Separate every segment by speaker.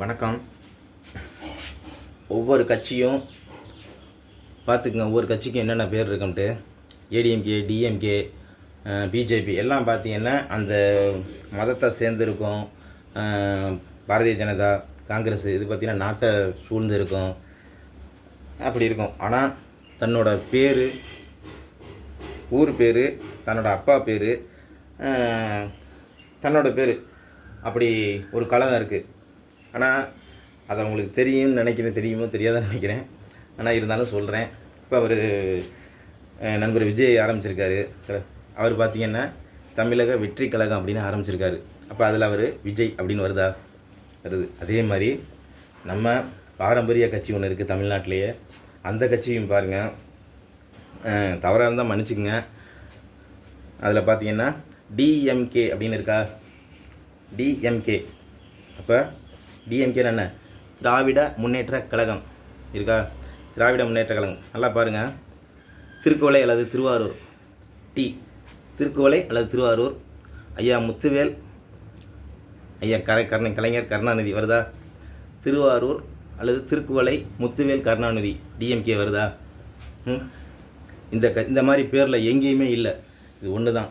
Speaker 1: வணக்கம். ஒவ்வொரு கட்சியும் பார்த்துக்குங்க ஒவ்வொரு கட்சிக்கும் என்னென்ன பேர் இருக்குன்ட்டு. ஏடிஎம்கே டிஎம்கே பிஜேபி எல்லாம் பார்த்தீங்கன்னா அந்த மதத்தை சேர்ந்துருக்கும் பாரதிய ஜனதா காங்கிரஸ் இது பார்த்திங்கன்னா நாட்டை சூழ்ந்து இருக்கும் அப்படி இருக்கும். ஆனால் தன்னோட பேர் ஊர் பேர் தன்னோட அப்பா பேர் தன்னோட பேர். அப்படி ஒரு கழகம் இருக்குது ஆனால் அது அவங்களுக்கு தெரியும்னு நினைக்கிறேன் தெரியுமோ தெரியாதான்னு நினைக்கிறேன். ஆனால் இருந்தாலும் சொல்கிறேன் இப்போ அவர் நண்பர் விஜய் ஆரம்பிச்சிருக்காரு. அவர் பார்த்திங்கன்னா தமிழக வெற்றி கழகம் அப்படின்னு ஆரம்பிச்சிருக்காரு. அப்போ அதில் அவர் விஜய் அப்படின்னு வருதா? வருது. அதே மாதிரி நம்ம பாரம்பரிய கட்சி ஒன்று இருக்குது தமிழ்நாட்டிலேயே. அந்த கட்சியும் பாருங்கள் தவறாக இருந்தால் மன்னிச்சுக்குங்க. அதில் பார்த்தீங்கன்னா டிஎம்கே அப்படின்னு இருக்கா? டிஎம்கே அப்போ டிஎம்கே என்ன? திராவிட முன்னேற்ற கழகம். இருக்கா? திராவிட முன்னேற்ற கழகம். நல்லா பாருங்கள் திருக்குவளை அல்லது திருவாரூர். டி. திருக்குவளை அல்லது திருவாரூர். ஐயா முத்துவேல். ஐயா கரை கருணை கலைஞர் கருணாநிதி வருதா? திருவாரூர் அல்லது திருக்குவளை முத்துவேல் கருணாநிதி. டிஎம்கே வருதா? ம்? இந்த க இந்த மாதிரி பேரில் எங்கேயுமே இல்லை. இது ஒன்று தான்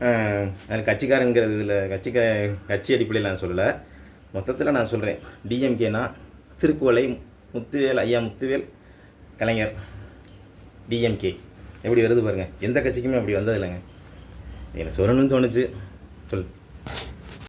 Speaker 1: அது கட்சிக்காரங்கிறது இதில் கட்சிக்க கட்சி அடிப்படையில் நான் சொல்லலை. மொத்தத்தில் நான் சொல்கிறேன் டிஎம்கேனா திருக்குவளை முத்துவேல் ஐயா முத்துவேல் கலைஞர். டிஎம்கே எப்படி வருது பாருங்கள் எந்த கட்சிக்குமே அப்படி வந்ததில்லைங்க. எனக்கு சொல்லணும்னு தோணுச்சு. சொல்